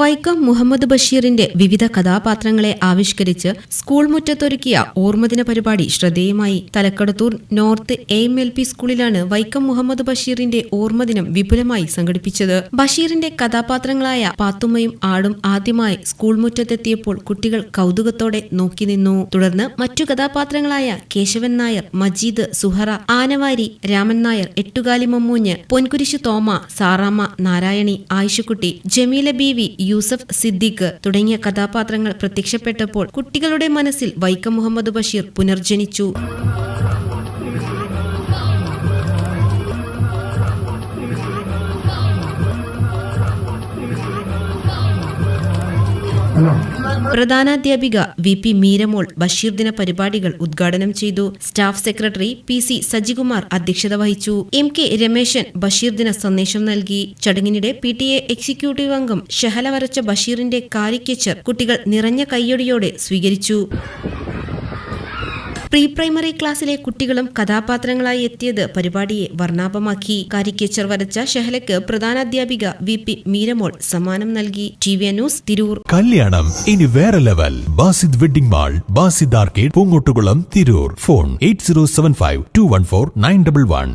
Vaikom Muhammad ബഷീറിന്റെ വിവിധ കഥാപാത്രങ്ങളെ ആവിഷ്കരിച്ച് സ്കൂൾ മുറ്റത്തൊരുക്കിയ ഓർമ്മദിന പരിപാടി ശ്രദ്ധേയമായി. Thalakkadathur north A L P സ്കൂളിലാണ് വൈക്കം മുഹമ്മദ് ബഷീറിന്റെ ഓർമ്മദിനം വിപുലമായി സംഘടിപ്പിച്ചത്. ബഷീറിന്റെ കഥാപാത്രങ്ങളായ പാത്തുമ്മയും ആടും ആദ്യമായി സ്കൂൾ മുറ്റത്തെത്തിയപ്പോൾ കുട്ടികൾ കൗതുകത്തോടെ നോക്കി നിന്നു. തുടർന്ന് മറ്റു കഥാപാത്രങ്ങളായ കേശവൻ നായർ മജീദ് സുഹറ ആനവാരി രാമൻ നായർ എട്ടുകാലി മമ്മൂഞ്ഞ് പൊൻകുരിശു തോമ സാറാമ്മ നാരായണി ആയിഷുക്കുട്ടി ജമീല ബീവി യൂസഫ് സിദ്ദിഖ് തുടങ്ങിയ കഥാപാത്രങ്ങൾ പ്രത്യക്ഷപ്പെട്ടപ്പോൾ കുട്ടികളുടെ മനസ്സിൽ വൈക്കം മുഹമ്മദ് ബഷീർ പുനർജനിച്ചു. പ്രധാനാധ്യാപിക വി പി മീരമോൾ ബഷീർ ദിന പരിപാടികൾ ഉദ്ഘാടനം ചെയ്തു. Staff secretary P C Sajikumar അധ്യക്ഷത വഹിച്ചു. എം കെ രമേശൻ ബഷീർ ദിന സന്ദേശം നൽകി. ചടങ്ങിനിടെ പി ടി എ എക്സിക്യൂട്ടീവ് അംഗം ഷഹല വരച്ച ബഷീറിന്റെ കാരിക്കേച്ചർ കുട്ടികൾ നിറഞ്ഞ കൈയൊടിയോടെ സ്വീകരിച്ചു. പ്രീ പ്രൈമറി ക്ലാസ്സിലെ കുട്ടികളും കഥാപാത്രങ്ങളായി എത്തിയത് പരിപാടിയെ വർണാഭമാക്കി. കാരിക്കേച്ചർ വരച്ച ഷഹലയ്ക്ക് പ്രധാനാധ്യാപിക വി പി മീരമോൾ സമ്മാനം നൽകി. T V news Tirur. കല്യാണം ഇനി വേറെ level. Basid wedding mall Basid arcade Poongottukulam Tirur. Phone eight zero seven five two one four nine double one.